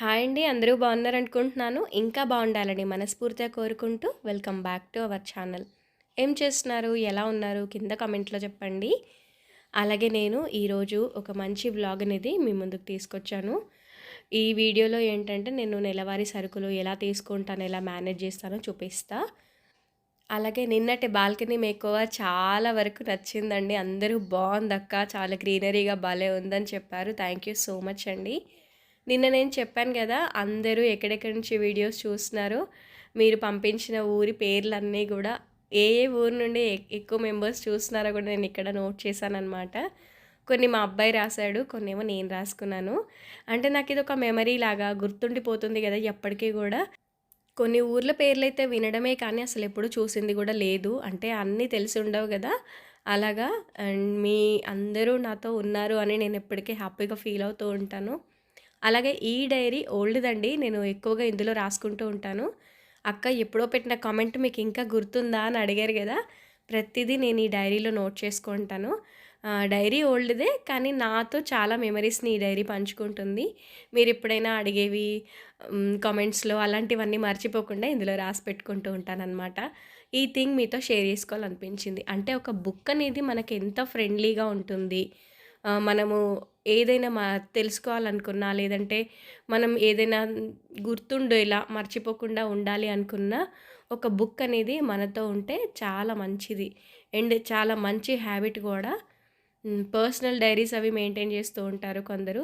Hi అండి అందరూ బాగున్నారు అనుకుంటున్నాను ఇంకా బాగుండాలని మనస్ఫూర్తిగా కోరుకుంటూ welcome back to our channel. ఏం చేస్తున్నారు? ఎలా ఉన్నారు? కింద కామెంట్లో చెప్పండి. అలాగే నేను ఈరోజు ఒక మంచి వ్లాగ్ అనేది మీ ముందుకు తీసుకొచ్చాను. ఈ వీడియోలో ఏంటంటే నేను నెలవారీ సరుకులు ఎలా తీసుకుంటాను ఎలా మేనేజ్ చేస్తానో చూపిస్తా. అలాగే నిన్నటి బాల్కనీ మేకోవర్ చాలా వరకు నచ్చిందండి. అందరూ బాగుందక్క చాలా గ్రీనరీగా భలే ఉందని చెప్పారు. థ్యాంక్ యూ సో మచ్ అండి. నిన్న నేను చెప్పాను కదా అందరూ ఎక్కడెక్కడి నుంచి వీడియోస్ చూస్తున్నారు. మీరు పంపించిన ఊరి పేర్లన్నీ కూడా ఏ ఏ ఊరు నుండి ఎక్కువ మెంబర్స్ చూస్తున్నారో కూడా నేను ఇక్కడ నోట్ చేశాను అనమాట కొన్ని మా అబ్బాయి రాశాడు కొన్ని ఏమో నేను రాసుకున్నాను. అంటే నాకు ఇది ఒక మెమరీ లాగా గుర్తుండిపోతుంది కదా ఎప్పటికీ కూడా. కొన్ని ఊర్ల పేర్లు అయితే వినడమే కానీ అసలు ఎప్పుడు చూసింది కూడా లేదు. అంటే అన్నీ తెలిసి ఉండవు కదా. అలాగా అండ్ మీ అందరూ నాతో ఉన్నారు అని నేను ఎప్పటికీ హ్యాపీగా ఫీల్ అవుతూ ఉంటాను. అలాగే ఈ డైరీ ఓల్డ్దండి. నేను ఎక్కువగా ఇందులో రాసుకుంటూ ఉంటాను. అక్క ఎప్పుడో పెట్టిన కామెంట్ మీకు ఇంకా గుర్తుందా అని అడిగారు కదా ప్రతిదీ నేను ఈ డైరీలో నోట్ చేసుకుంటాను డైరీ ఓల్డ్దే కానీ నాతో చాలా మెమరీస్ని ఈ డైరీ పంచుకుంటుంది. మీరు ఎప్పుడైనా అడిగేవి కామెంట్స్లో అలాంటివన్నీ మర్చిపోకుండా ఇందులో రాసి పెట్టుకుంటూ ఉంటానన్నమాట. ఈ థింగ్ మీతో షేర్ చేసుకోవాలనిపించింది. అంటే ఒక బుక్ అనేది మనకి ఎంత ఫ్రెండ్లీగా ఉంటుంది. మనము ఏదైనా మా తెలుసుకోవాలనుకున్నా లేదంటే మనం ఏదైనా గుర్తుండేలా మర్చిపోకుండా ఉండాలి అనుకున్న ఒక బుక్ అనేది మనతో ఉంటే చాలా మంచిది. అండ్ చాలా మంచి హ్యాబిట్ కూడా. పర్సనల్ డైరీస్ అవి మెయింటైన్ చేస్తూ ఉంటారు కొందరు.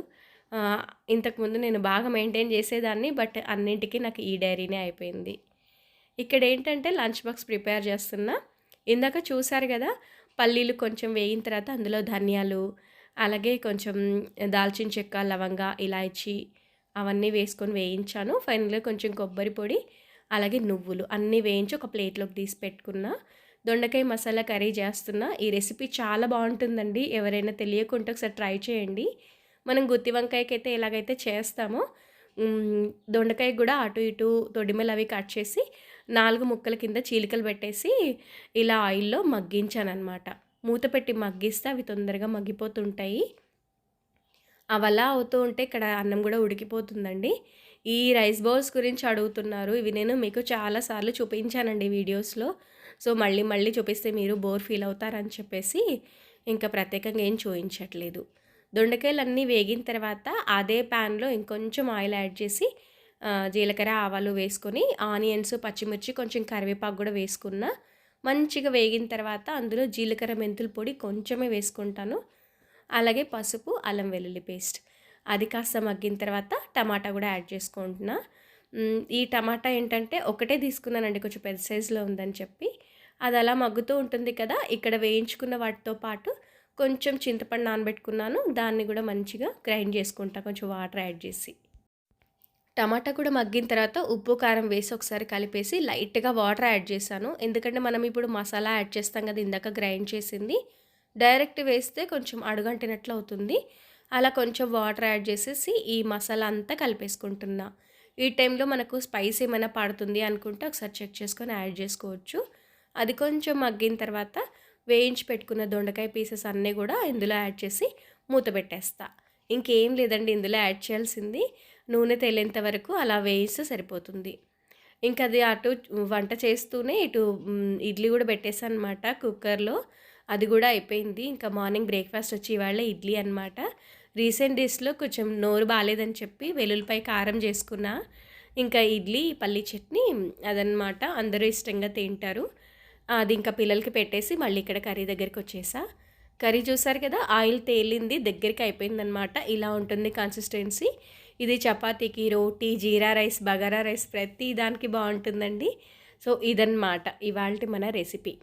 ఇంతకుముందు నేను బాగా మెయింటైన్ చేసేదాన్ని బట్ అన్నింటికీ నాకు ఈ డైరీనే అయిపోయింది. ఇక్కడ ఏంటంటే లంచ్ బాక్స్ ప్రిపేర్ చేస్తున్నా. ఇందాక చూశారు కదా పల్లీలు కొంచెం వేయిన తర్వాత అందులో ధనియాలు అలాగే కొంచెం దాల్చిన చెక్క లవంగ ఇలాచి అవన్నీ వేసుకొని వేయించాను. ఫైనల్గా కొంచెం కొబ్బరి పొడి అలాగే నువ్వులు అన్నీ వేయించి ఒక ప్లేట్లోకి తీసి పెట్టుకున్నా. దొండకాయ మసాలా కర్రీ చేస్తున్నా. ఈ రెసిపీ చాలా బాగుంటుందండి. ఎవరైనా తెలియకుంటే ఒకసారి ట్రై చేయండి. మనం గుత్తి వంకాయకి అయితే ఎలాగైతే చేస్తామో దొండకాయ కూడా అటు ఇటు తొడిమలు అవి కట్ చేసి నాలుగు ముక్కల కింద చీలికలు పెట్టేసి ఇలా ఆయిల్లో మగ్గించాను అనమాట మూత పెట్టి మగ్గిస్తే అవి తొందరగా మగ్గిపోతుంటాయి. అవి అలా అవుతూ ఉంటే ఇక్కడ అన్నం కూడా ఉడికిపోతుందండి. ఈ రైస్ బౌల్స్ గురించి అడుగుతున్నారు. ఇవి నేను మీకు చాలాసార్లు చూపించానండి వీడియోస్లో. సో మళ్ళీ మళ్ళీ చూపిస్తే మీరు బోర్ ఫీల్ అవుతారని చెప్పేసి ఇంకా ప్రత్యేకంగా ఏం చూపించట్లేదు దొండకాయలు అన్నీ వేగిన తర్వాత అదే ప్యాన్లో ఇంకొంచెం ఆయిల్ యాడ్ చేసి జీలకర్ర ఆవాలు వేసుకొని ఆనియన్స్ పచ్చిమిర్చి కొంచెం కరివేపాకు కూడా వేసుకున్నా మంచిగా వేగిన తర్వాత అందులో జీలకర్ర మెంతుల పొడి కొంచెమే వేసుకుంటాను. అలాగే పసుపు అల్లం వెల్లుల్లి పేస్ట్. అది కాస్త మగ్గిన తర్వాత టమాటా కూడా యాడ్ చేసుకుంటున్నా. ఈ టమాటా ఏంటంటే ఒకటే తీసుకున్నానండి కొంచెం పెద్ద సైజులో ఉందని చెప్పి. అది అలా మగ్గుతూ ఉంటుంది కదా ఇక్కడ వేయించుకున్న వాటితో పాటు కొంచెం చింతపండు నానబెట్టుకున్నాను. దాన్ని కూడా మంచిగా గ్రైండ్ చేసుకుంటా కొంచెం వాటర్ యాడ్ చేసి. టమాటా కూడా మగ్గిన తర్వాత ఉప్పు కారం వేసి ఒకసారి కలిపేసి లైట్గా వాటర్ యాడ్ చేశాను. ఎందుకంటే మనం ఇప్పుడు మసాలా యాడ్ చేస్తాం కదా ఇందాక గ్రైండ్ చేసింది. డైరెక్ట్ వేస్తే కొంచెం అడుగంటినట్లు అవుతుంది. అలా కొంచెం వాటర్ యాడ్ చేసేసి ఈ మసాలా అంతా కలిపేసుకుంటున్నా. ఈ టైంలో మనకు స్పైస్ ఏమైనా పడుతుంది అనుకుంటే ఒకసారి చెక్ చేసుకొని యాడ్ చేసుకోవచ్చు. అది కొంచెం మగ్గిన తర్వాత వేయించి పెట్టుకున్న దొండకాయ పీసెస్ అన్నీ కూడా ఇందులో యాడ్ చేసి మూత పెట్టేస్తా. ఇంకేం లేదండి ఇందులో యాడ్ చేయాల్సింది. నూనె తేలేంత వరకు అలా వేయిస్తే సరిపోతుంది. ఇంకా అది అటు వంట చేస్తూనే ఇటు ఇడ్లీ కూడా పెట్టేసాను అనమాట కుక్కర్లో. అది కూడా అయిపోయింది. ఇంకా మార్నింగ్ బ్రేక్ఫాస్ట్ వచ్చి ఇవాళ ఇడ్లీ అనమాట రీసెంట్ డేస్లో కొంచెం నోరు బాగాలేదని చెప్పి వెల్లుల్లిపై కారం చేసుకున్నా. ఇంకా ఇడ్లీ పల్లి చట్నీ అదనమాట అందరూ ఇష్టంగా తింటారు. అది ఇంకా పిల్లలకి పెట్టేసి మళ్ళీ ఇక్కడ కర్రీ దగ్గరికి వచ్చేసా. కర్రీ చూసారు కదా ఆయిల్ తేలింది దగ్గరికి అయిపోయిందనమాట ఇలా ఉంటుంది కన్సిస్టెన్సీ ఇది చపాతీకి రోటీ జీరా రైస్ బగారా రైస్ ప్రతి దానికి బాగుంటుందండి. సో ఇదన్నమాట. ఇవాళ మన రెసిపీ.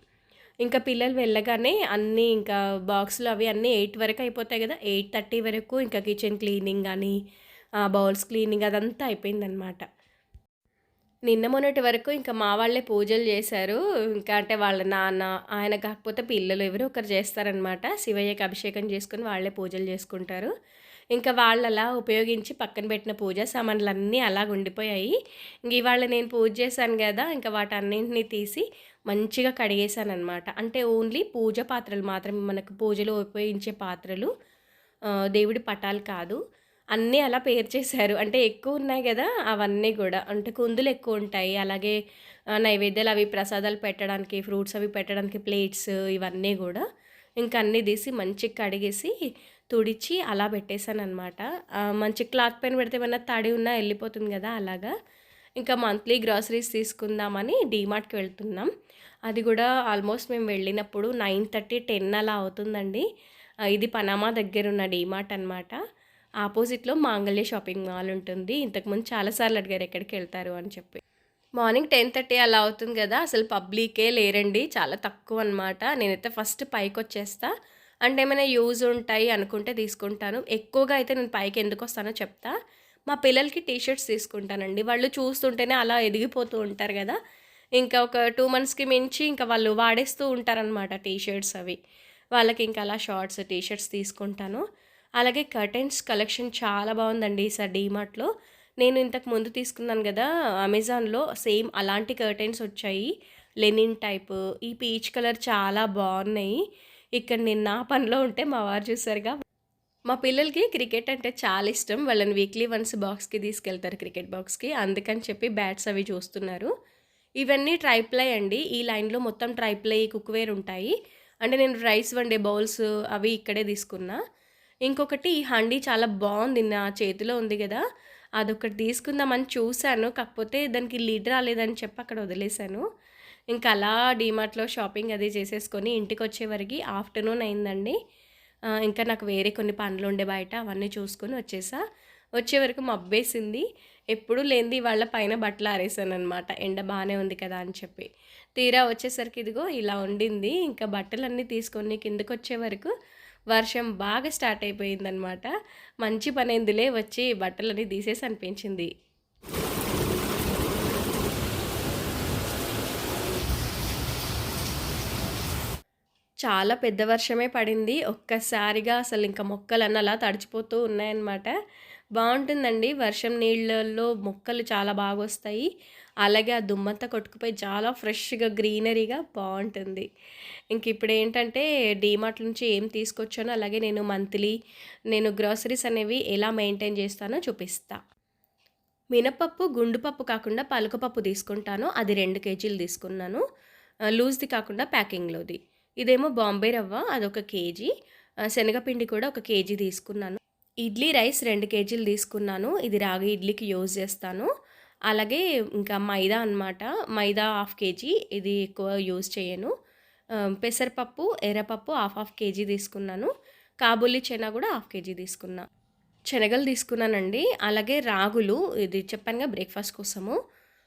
ఇంకా పిల్లలు వెళ్ళగానే అన్నీ ఇంకా బాక్స్లు అవి అన్నీ ఎయిట్ వరకు అయిపోతాయి కదా. ఎయిట్ థర్టీ వరకు ఇంకా కిచెన్ క్లీనింగ్ కానీ బౌల్స్ క్లీనింగ్ అదంతా అయిపోయిందనమాట నిన్న మొన్నటి వరకు ఇంకా మా వాళ్ళే పూజలు చేశారు. ఇంకా అంటే వాళ్ళ నాన్న ఆయన కాకపోతే పిల్లలు ఎవరు ఒకరు చేస్తారనమాట శివయ్యకి అభిషేకం చేసుకుని వాళ్ళే పూజలు చేసుకుంటారు. ఇంకా వాళ్ళు అలా ఉపయోగించి పక్కన పెట్టిన పూజ సామాన్లన్నీ అలాగ ఉండిపోయాయి. ఇంక ఇవాళ నేను పూజ చేశాను కదా ఇంకా వాటన్నింటినీ తీసి మంచిగా కడిగేశాను అనమాట అంటే ఓన్లీ పూజ పాత్రలు మాత్రమే మనకు పూజలో ఉపయోగించే పాత్రలు దేవుడి పటాలు కాదు. అన్నీ అలా పేరు చేశారు. అంటే ఎక్కువ ఉన్నాయి కదా అవన్నీ కూడా. అంటే కుందులు ఎక్కువ ఉంటాయి. అలాగే నైవేద్యాలు అవి ప్రసాదాలు పెట్టడానికి ఫ్రూట్స్ అవి పెట్టడానికి ప్లేట్స్ ఇవన్నీ కూడా ఇంకా అన్నీ తీసి మంచిగా కడిగేసి తుడిచి అలా పెట్టేశాను అనమాట మంచి క్లాత్ పైన పెడితే ఏమన్నా తడి ఉన్నా వెళ్ళిపోతుంది కదా అలాగా. ఇంకా మంత్లీ గ్రాసరీస్ తీసుకుందామని డీమార్ట్కి వెళ్తున్నాం. అది కూడా ఆల్మోస్ట్ మేము వెళ్ళినప్పుడు నైన్ థర్టీ టెన్ అలా అవుతుందండి. ఇది పనామా దగ్గర ఉన్న డీమార్ట్ అనమాట ఆపోజిట్లో మాంగళ్య షాపింగ్ మాల్ ఉంటుంది. ఇంతకుముందు చాలాసార్లు అడిగారు ఎక్కడికి వెళ్తారు అని చెప్పి. మార్నింగ్ టెన్ థర్టీ అలా అవుతుంది కదా అసలు పబ్లికే లేరండి. చాలా తక్కువ అనమాట నేనైతే ఫస్ట్ పైకి వచ్చేస్తా అంటే ఏమైనా యూజ్ ఉంటాయి అనుకుంటే తీసుకుంటాను. ఎక్కువగా అయితే నేను పైకి ఎందుకు వస్తానో చెప్తా. మా పిల్లలకి టీ షర్ట్స్ తీసుకుంటానండి. వాళ్ళు చూస్తుంటేనే అలా ఎదిగిపోతూ ఉంటారు కదా. ఇంకా ఒక టూ మంత్స్కి మించి ఇంకా వాళ్ళు వాడేస్తూ ఉంటారనమాట టీ షర్ట్స్ అవి. వాళ్ళకి ఇంకా అలా షార్ట్స్ టీ షర్ట్స్ తీసుకుంటాను. అలాగే కర్టెన్స్ కలెక్షన్ చాలా బాగుందండి ఈసారి డీమార్ట్లో. నేను ఇంతకు ముందు తీసుకున్నాను కదా అమెజాన్లో సేమ్ అలాంటి కర్టెన్స్ వచ్చాయి. Linen type. ఈ పీచ్ కలర్ చాలా బాగున్నాయి. ఇక్కడ నేను నా పనిలో ఉంటే మా వారు చూసారుగా. మా పిల్లలకి క్రికెట్ అంటే చాలా ఇష్టం. వాళ్ళని వీక్లీ వన్స్ బాక్స్కి తీసుకెళ్తారు క్రికెట్ బాక్స్కి అందుకని చెప్పి బ్యాట్స్ అవి చూస్తున్నారు. ఇవన్నీ ట్రైప్లై అండి. ఈ లైన్లో మొత్తం ట్రైప్లై కుక్వేర్ ఉంటాయి. అంటే నేను రైస్ వండే బౌల్స్ అవి ఇక్కడే తీసుకున్నా. ఇంకొకటి ఈ హండీ చాలా బాగుంది. నా చేతిలో ఉంది కదా. అదొకటి తీసుకుందామని చూశాను. కాకపోతే దానికి లీడ్ రాలేదని చెప్పి అక్కడ వదిలేశాను. ఇంకా అలా డీమార్ట్లో షాపింగ్ అది చేసేసుకొని ఇంటికి వచ్చేవరకు ఆఫ్టర్నూన్ అయిందండి. ఇంకా నాకు వేరే కొన్ని పనులు ఉండే బయట అవన్నీ చూసుకొని వచ్చేసా. వచ్చే వరకు మబ్బేసింది. ఎప్పుడు లేనిది వాళ్ళ పైన బట్టలు ఆరేసాను అనమాట ఎండ బాగానే ఉంది కదా అని చెప్పి. తీరా వచ్చేసరికి ఇదిగో ఇలా ఉండింది. ఇంకా బట్టలన్నీ తీసుకొని కిందకు వచ్చే వరకు వర్షం బాగా స్టార్ట్ అయిపోయిందనమాట మంచి పని ఎందులే వచ్చి బట్టలన్నీ తీసేసి అనిపించింది. చాలా పెద్ద వర్షమే పడింది. ఒక్కసారిగా అసలు ఇంకా మొక్కలన్నీ అలా తడిచిపోతూ ఉన్నాయన్నమాట. బాగుంటుందండి. వర్షం నీళ్ళల్లో మొక్కలు చాలా బాగా వస్తాయి. అలాగే ఆ దుమ్మంతా కొట్టుకుపోయి చాలా ఫ్రెష్గా గ్రీనరీగా బాగుంటుంది. ఇంక ఇప్పుడు ఏంటంటే డీమార్ట్ నుంచి ఏం తీసుకొచ్చానో అలాగే నేను మంత్లీ నేను గ్రాసరీస్ అనేవి ఎలా మెయింటైన్ చేస్తానో చూపిస్తా. మినపప్పు గుండుపప్పు కాకుండా పలుకపప్పు తీసుకుంటాను. అది రెండు కేజీలు తీసుకున్నాను. లూజ్ది కాకుండా ప్యాకింగ్లోది. ఇదేమో బాంబే రవ్వ అదొక కేజీ. శనగపిండి కూడా ఒక కేజీ తీసుకున్నాను. ఇడ్లీ రైస్ రెండు కేజీలు తీసుకున్నాను. ఇది రాగి ఇడ్లీకి యూజ్ చేస్తాను. అలాగే ఇంకా మైదా అన్నమాట. మైదా హాఫ్ కేజీ ఇది ఎక్కువ యూజ్ చేయను. పెసరపప్పు ఎర్రపప్పు హాఫ్ హాఫ్ కేజీ తీసుకున్నాను. కాబూలి చెనా కూడా హాఫ్ కేజీ తీసుకున్నా. శనగలు తీసుకున్నానండి. అలాగే రాగులు ఇది చెప్పానుగా బ్రేక్ఫాస్ట్ కోసము.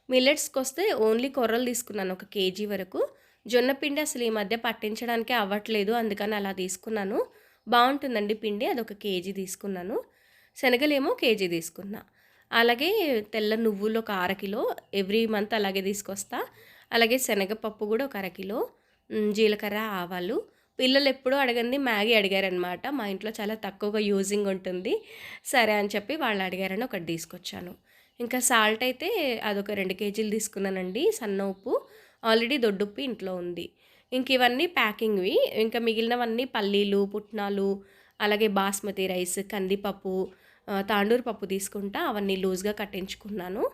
మిల్లెట్స్కి వస్తే ఓన్లీ కొర్రలు తీసుకున్నాను ఒక కేజీ వరకు. జొన్న పిండి అసలు ఈ మధ్య పట్టించడానికే అవ్వట్లేదు అందుకని అలా తీసుకున్నాను. బాగుంటుందండి పిండి అదొక కేజీ తీసుకున్నాను. శనగలేమో కేజీ తీసుకున్నా. అలాగే తెల్ల నువ్వులు ఒక అరకిలో ఎవ్రీ మంత్ అలాగే తీసుకొస్తా. అలాగే శనగపప్పు కూడా ఒక అరకిలో జీలకర్ర ఆవాలు. పిల్లలు ఎప్పుడూ అడగంది మ్యాగీ అడిగారనమాట. మా ఇంట్లో చాలా తక్కువగా యూజింగ్ ఉంటుంది. సరే అని చెప్పి వాళ్ళు అడిగారని ఒకటి తీసుకొచ్చాను. ఇంకా సాల్ట్ అయితే అదొక రెండు కేజీలు తీసుకున్నానండి సన్న ఉప్పు. ఆల్రెడీ దొడ్డుప్పి ఇంట్లో ఉంది. ఇంక ఇవన్నీ ప్యాకింగ్వి ఇంకా మిగిలినవన్నీ పల్లీలు పుట్నాలు అలాగే బాస్మతి రైస్ కందిపప్పు తాండూరు పప్పు తీసుకుంటా అవన్నీ లూజ్గా కట్టించుకున్నాను.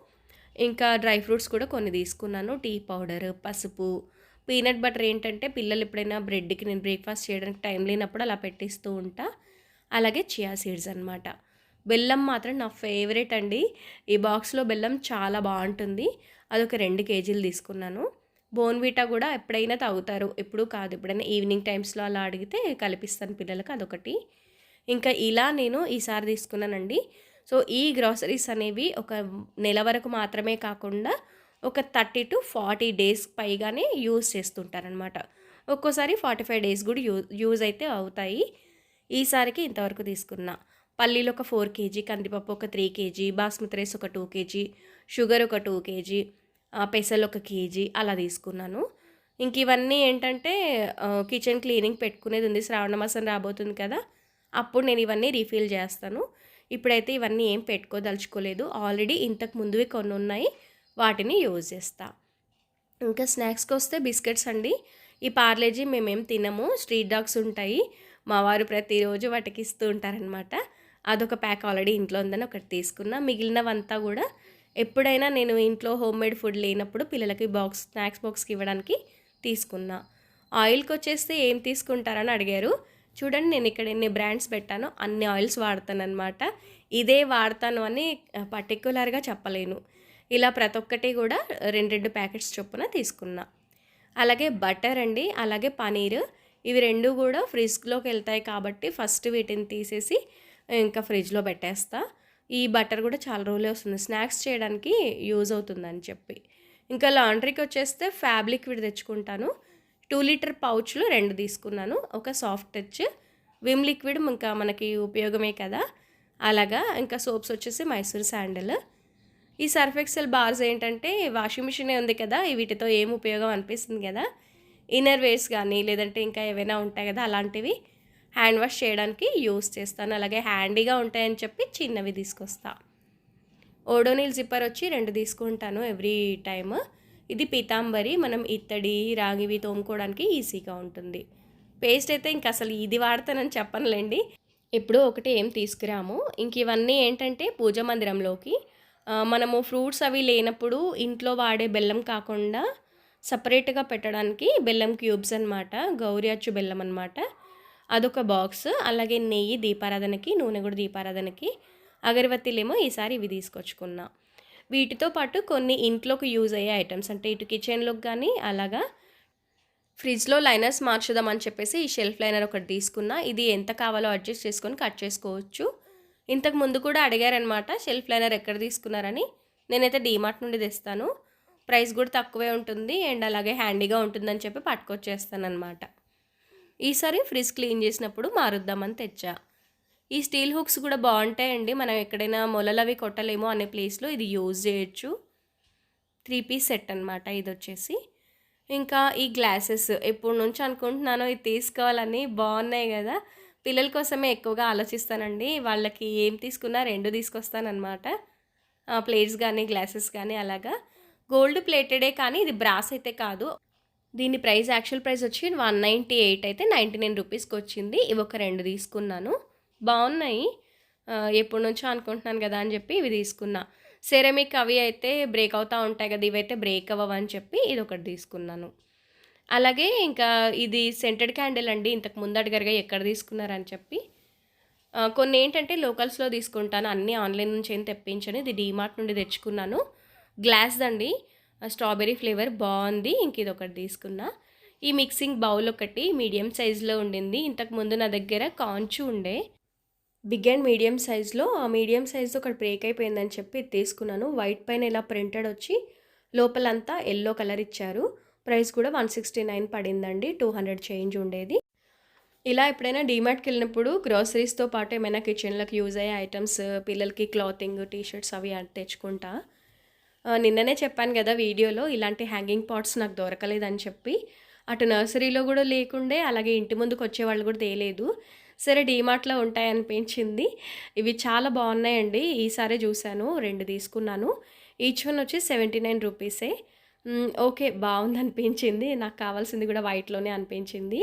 ఇంకా డ్రై ఫ్రూట్స్ కూడా కొన్ని తీసుకున్నాను. టీ పౌడర్ పసుపు పీనట్ బటర్ ఏంటంటే పిల్లలు ఎప్పుడైనా బ్రెడ్కి నేను బ్రేక్ఫాస్ట్ చేయడానికి టైం లేనప్పుడు అలా పెట్టిస్తూ ఉంటా. అలాగే చియా సీడ్స్ అనమాట బెల్లం మాత్రం నా ఫేవరెట్ అండి. ఈ బాక్స్లో బెల్లం చాలా బాగుంటుంది. అదొక రెండు కేజీలు తీసుకున్నాను. బోన్విటా కూడా ఎప్పుడైనా తాగుతారు. ఎప్పుడూ కాదు. ఎప్పుడైనా ఈవినింగ్ టైమ్స్లో అలా అడిగితే కలిపిస్తాను పిల్లలకు అదొకటి. ఇంకా ఇలా నేను ఈసారి తీసుకున్నానండి. సో ఈ గ్రాసరీస్ అనేవి ఒక నెల వరకు మాత్రమే కాకుండా ఒక థర్టీ టు ఫార్టీ డేస్ పైగానే యూజ్ చేస్తుంటారనమాట ఒక్కోసారి ఫార్టీ ఫైవ్ డేస్ కూడా యూ యూజ్ అయితే అవుతాయి. ఈసారికి ఇంతవరకు తీసుకున్నా. పల్లీలు ఒక ఫోర్ కేజీ కందిపప్పు ఒక త్రీ కేజీ బాస్మతి రైస్ ఒక టూ కేజీ షుగర్ ఒక టూ కేజీ పెసలు ఒక కేజీ అలా తీసుకున్నాను. ఇంక ఇవన్నీ ఏంటంటే కిచెన్ క్లీనింగ్ పెట్టుకునేది ఉంది. శ్రావణ మాసం రాబోతుంది కదా అప్పుడు నేను ఇవన్నీ రీఫిల్ చేస్తాను. ఇప్పుడైతే ఇవన్నీ ఏం పెట్టుకోదలుచుకోలేదు. ఆల్రెడీ ఇంతకు ముందువి కొన్ని ఉన్నాయి వాటిని యూజ్ చేస్తా. ఇంకా స్నాక్స్కి వస్తే బిస్కెట్స్ అండి. ఈ పార్లేజీ మేమేం తినము. స్ట్రీట్ డాగ్స్ ఉంటాయి. మా వారు ప్రతిరోజు వాటికి ఇస్తూ ఉంటారనమాట అదొక ప్యాక్ ఆల్రెడీ ఇంట్లో ఉందని ఒకటి తీసుకున్నా. మిగిలినవంతా కూడా ఎప్పుడైనా నేను ఇంట్లో హోమ్ మేడ్ ఫుడ్ లేనప్పుడు పిల్లలకి బాక్స్ స్నాక్స్ బాక్స్కి ఇవ్వడానికి తీసుకున్నా. ఆయిల్కి వచ్చేస్తే ఏం తీసుకుంటారని అడిగారు. చూడండి నేను ఇక్కడ ఎన్ని బ్రాండ్స్ పెట్టానో అన్ని ఆయిల్స్ వాడతాను అనమాట ఇదే వాడతాను అని పర్టిక్యులర్గా చెప్పలేను. ఇలా ప్రతి ఒక్కటి కూడా రెండు రెండు ప్యాకెట్స్ చొప్పున తీసుకున్నా. అలాగే బటర్ అండి అలాగే పనీర్. ఇవి రెండు కూడా ఫ్రిడ్జ్లోకి వెళ్తాయి కాబట్టి ఫస్ట్ వీటిని తీసేసి ఇంకా ఫ్రిడ్జ్లో పెట్టేస్తాను ఈ బటర్ కూడా చాలా రోజులే వస్తుంది. స్నాక్స్ చేయడానికి యూజ్ అవుతుందని చెప్పి. ఇంకా లాండ్రీకి వచ్చేస్తే ఫ్యాబ్లిక్ విడి తెచ్చుకుంటాను. టూ లీటర్ పౌచ్లు రెండు తీసుకున్నాను. ఒక సాఫ్ట్ టచ్ విమ్ లిక్విడ్ ఇంకా మనకి ఉపయోగమే కదా. అలాగా ఇంకా సోప్స్ వచ్చేసి మైసూర్ శాండల్. ఈ సర్ఫ్ ఎక్సెల్ బార్స్ ఏంటంటే వాషింగ్ మిషనే ఉంది కదా వీటితో ఏం ఉపయోగం అనిపిస్తుంది కదా. ఇన్నర్ వేర్స్ కానీ లేదంటే ఇంకా ఏవైనా ఉంటాయి కదా అలాంటివి. హ్యాండ్ వాష్ చేయడానికి యూస్ చేస్తాను. అలాగే హ్యాండీగా ఉంటాయని చెప్పి చిన్నవి తీసుకొస్తా. ఓడోనిల్ జిప్పర్ వచ్చి రెండు తీసుకుంటాను ఎవ్రీ టైమ్. ఇది పీతాంబరి మనం ఇత్తడి రాగివి తోముకోవడానికి ఈజీగా ఉంటుంది. పేస్ట్ అయితే ఇంక అసలు ఇది వాడతానని చెప్పనులేండి. ఇప్పుడు ఒకటి ఏం తీసుకురాము. ఇంక ఇవన్నీ ఏంటంటే పూజ మందిరంలోకి మనము ఫ్రూట్స్ అవి లేనప్పుడు ఇంట్లో వాడే బెల్లం కాకుండా సపరేట్గా పెట్టడానికి బెల్లం క్యూబ్స్ అనమాట గౌరీ అచ్చు బెల్లం అనమాట అదొక బాక్స్ అలాగే నెయ్యి దీపారాధనకి నూనె కూడా దీపారాధనకి అగరబత్తీలేమో ఈసారి ఇవి తీసుకొచ్చుకున్నా. వీటితో పాటు కొన్ని ఇంట్లోకి యూజ్ అయ్యే ఐటమ్స్ అంటే ఇటు కిచెన్లోకి కానీ అలాగా ఫ్రిడ్జ్లో లైనర్స్ మార్చుదామని చెప్పేసి ఈ షెల్ఫ్ లైనర్ ఒకటి తీసుకున్నా. ఇది ఎంత కావాలో అడ్జస్ట్ చేసుకొని కట్ చేసుకోవచ్చు. ఇంతకు ముందు కూడా అడిగారనమాట షెల్ఫ్ లైనర్ ఎక్కడ తీసుకున్నారని. నేనైతే డీమార్ట్ నుండి తెస్తాను. ప్రైస్ కూడా తక్కువే ఉంటుంది అండ్ అలాగే హ్యాండీగా ఉంటుందని చెప్పి పట్టుకొచ్చేస్తాను అనమాట ఈసారి ఫ్రిడ్జ్ క్లీన్ చేసినప్పుడు మారుద్దామని తెచ్చా. ఈ స్టీల్ హుక్స్ కూడా బాగుంటాయండి. మనం ఎక్కడైనా మొలలవి కొట్టలేమో అనే ప్లేస్లో ఇది యూజ్ చేయొచ్చు. త్రీ పీస్ సెట్ అనమాట ఇది వచ్చేసి. ఇంకా ఈ గ్లాసెస్ ఎప్పటి నుంచి అనుకుంటున్నానో ఇది తీసుకోవాలని బాగున్నాయి కదా. పిల్లల కోసమే ఎక్కువగా ఆలోచిస్తానండి. వాళ్ళకి ఏం తీసుకున్నా రెండు తీసుకొస్తానమాట ప్లేట్స్ కానీ గ్లాసెస్ కానీ అలాగా. గోల్డ్ ప్లేటెడే కానీ ఇది బ్రాస్ అయితే కాదు. దీని ప్రైస్ యాక్చువల్ ప్రైస్ వచ్చి వన్ నైంటీ ఎయిట్ అయితే నైంటీ నైన్ రూపీస్కి వచ్చింది ఇవి ఒక రెండు తీసుకున్నాను. బాగున్నాయి ఎప్పటి నుంచో అనుకుంటున్నాను కదా అని చెప్పి ఇవి తీసుకున్నా. సెరమిక్ అవి అయితే బ్రేక్ అవుతూ ఉంటాయి కదా ఇవైతే బ్రేక్ అవ్వవని చెప్పి ఇది ఒకటి తీసుకున్నాను. అలాగే ఇంకా ఇది సెంటెడ్ క్యాండిల్ అండి ఇంతకు ముందు అడిగారుగా ఎక్కడ తీసుకున్నారని చెప్పి. కొన్ని ఏంటంటే లోకల్స్లో తీసుకుంటాను అన్నీ ఆన్లైన్ నుంచి ఏం తెప్పించని ఇది డీమార్ట్ నుండి తెచ్చుకున్నాను. గ్లాస్ అండి. స్ట్రాబెరీ ఫ్లేవర్ బాగుంది. ఇంక ఇది ఒకటి తీసుకున్నా. ఈ మిక్సింగ్ బౌల్ ఒకటి మీడియం సైజులో ఉండింది. ఇంతకు ముందు నా దగ్గర కాంచు ఉండే. బిగ్ అండ్ మీడియం సైజులో ఆ మీడియం సైజ్లో ఒకటి బ్రేక్ అయిపోయిందని చెప్పి తీసుకున్నాను. వైట్ పైన ఇలా ప్రింటెడ్ వచ్చి లోపలంతా ఎల్లో కలర్ ఇచ్చారు. ప్రైస్ కూడా వన్ సిక్స్టీ నైన్ పడిందండి. టూ హండ్రెడ్ చేంజ్ ఉండేది. ఇలా ఎప్పుడైనా డీమార్ట్కి వెళ్ళినప్పుడు గ్రాసరీస్తో పాటు ఏమైనా కిచెన్లోకి యూజ్ అయ్యే ఐటమ్స్ పిల్లలకి క్లాతింగ్ టీషర్ట్స్ అవి తెచ్చుకుంటా. నిన్ననే చెప్పాను కదా వీడియోలో ఇలాంటి హ్యాంగింగ్ పాట్స్ నాకు దొరకలేదని చెప్పి. అటు నర్సరీలో కూడా లేకుండే అలాగే ఇంటి ముందుకు వచ్చే వాళ్ళు కూడా తేలేదు. సరే డీమార్ట్లో ఉంటాయనిపించింది. ఇవి చాలా బాగున్నాయండి. ఈసారి చూశాను రెండు తీసుకున్నాను. ఈచ్ వన్ వచ్చి సెవెంటీ నైన్ రూపీసే. ఓకే బాగుంది అనిపించింది నాకు కావాల్సింది కూడా వైట్లోనే అనిపించింది.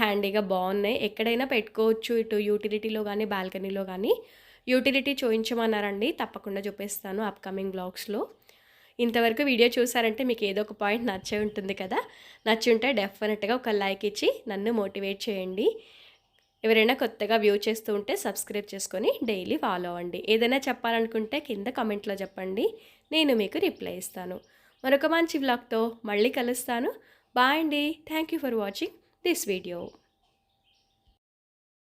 హ్యాండీగా బాగున్నాయి. ఎక్కడైనా పెట్టుకోవచ్చు ఇటు యూటిలిటీలో కానీ బాల్కనీలో కానీ యూటిలిటీ చూపించమన్నారండి తప్పకుండా చూపిస్తాను అప్కమింగ్ బ్లాగ్స్లో ఇంతవరకు వీడియో చూసారంటే మీకు ఏదో ఒక పాయింట్ నచ్చే ఉంటుంది కదా నచ్చి ఉంటే డెఫినెట్గా ఒక లైక్ ఇచ్చి నన్ను మోటివేట్ చేయండి. ఎవరైనా కొత్తగా వ్యూ చేస్తూ ఉంటే సబ్స్క్రైబ్ చేసుకొని డైలీ ఫాలో అవ్వండి. ఏదైనా చెప్పాలనుకుంటే కింద కమెంట్లో చెప్పండి నేను మీకు రిప్లై ఇస్తాను. మరొక మంచి బ్లాగ్తో మళ్ళీ కలుస్తాను. బాయ్ అండి. Thank you for watching this video